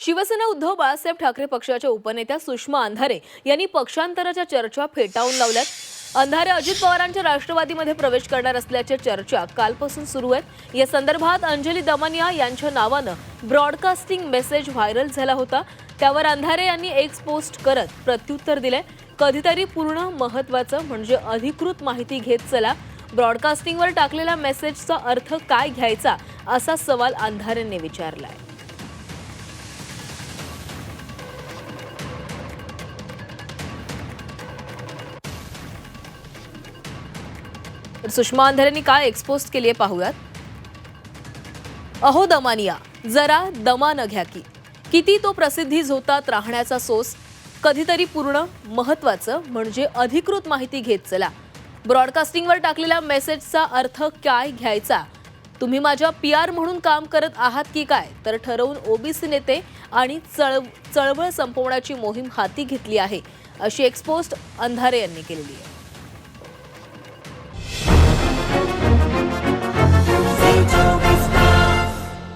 शिवसेना उद्धव बाळासाहेब ठाकरे पक्षाच्या उपनेत्या सुषमा अंधारे यांनी पक्षांतराच्या चर्चा फेटाळून लावल्यात. अंधारे अजित पवारांच्या राष्ट्रवादीमध्ये प्रवेश करणार असल्याच्या चर्चा कालपासून सुरू आहेत. या संदर्भात अंजली दमनिया यांच्या नावानं ब्रॉडकास्टिंग मेसेज व्हायरल झाला होता. त्यावर अंधारे यांनी एक्स पोस्ट करत प्रत्युत्तर दिले कधीतरी पूर्ण महत्वाचं म्हणजे अधिकृत माहिती घेत चला. ब्रॉडकास्टिंगवर टाकलेल्या मेसेजचा अर्थ काय घ्यायचा असा सवाल अंधारेंनी विचारलाय. तर सुषमा अंधारेंनी काय एक्सपोज केली आहे पाहूयात. अहो दमानिया जरा दमानं घ्या की. किती तो प्रसिद्धी झोतात राहण्याचा सोस कधीतरी पूर्ण महत्वाचं म्हणजे अधिकृत माहिती घेत चला. ब्रॉडकास्टिंगवर टाकलेल्या मेसेजचा अर्थ काय घ्यायचा? तुम्ही माझ्या पी आर म्हणून काम करत आहात की काय? तर ठरवून ओबीसी नेते आणि चळ चळवळ संपवण्याची मोहीम हाती घेतली आहे अशी एक्सपोस्ट अंधारे यांनी केलेली आहे.